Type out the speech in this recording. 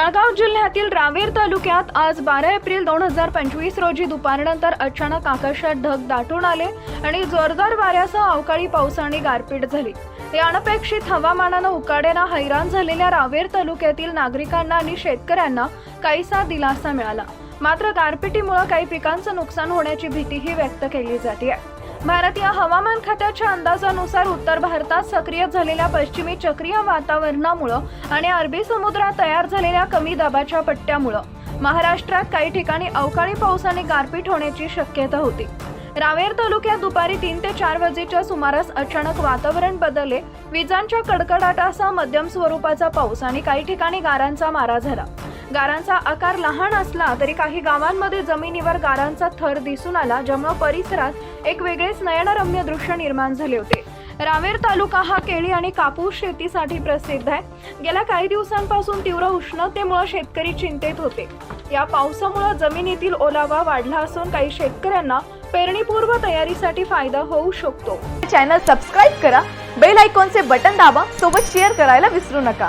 जळगाव जिल्ह्यातील रावेर तालुक्यात आज बारा एप्रिल दोन हजार पंचवीस रोजी दुपारनंतर अचानक आकाशात ढग दाटून आले आणि जोरदार वाऱ्यासह अवकाळी पाऊस आणि गारपीट झाली. या अनपेक्षित हवामानानं उकाड्यानं हैराण झालेल्या रावेर तालुक्यातील नागरिकांना आणि शेतकऱ्यांना काहीसा दिलासा मिळाला. मात्र गारपिटीमुळे काही पिकांचं नुकसान होण्याची भीतीही व्यक्त केली जाते भारतीय हवामान खात्याच्या अंदाजानुसार उत्तर भारतात सक्रिय झालेल्या पश्चिमी चक्रीय वातावरणामुळं आणि अरबी समुद्रात तयार झालेल्या कमी दाबाच्या पट्ट्यामुळं महाराष्ट्रात काही ठिकाणी अवकाळी पाऊस आणि गारपीट होण्याची शक्यता होती. रावेर तालुक्यात दुपारी तीन ते चार वाजेच्या सुमारास अचानक वातावरण बदलले. विजांच्या कडकडाटासह मध्यम स्वरूपाचा पाऊस आणि काही ठिकाणी गारांचा मारा झाला. गारांचा आकार लहान असला तरी काही गावांमध्ये जमिनीवर गारांचा थर दिसून आला ज्यामुळे परिसरात एक वेगळेच नयनरम्य दृश्य निर्माण झाले होते. रावेर तालुका हा केळी आणि कापूस शेतीसाठी प्रसिद्ध आहे. गेल्या काही दिवसांपासून तीव्र उष्णतेमुळे शेतकरी चिंतेत होते. या पावसामुळे जमिनीतील ओलावा वाढला असून काही शेतकऱ्यांना पेरणीपूर्व तयारीसाठी फायदा होऊ शकतो. चॅनल सबस्क्राईब करा बेल आयकॉनचे बटन दाबा सोबत शेअर करायला विसरू नका.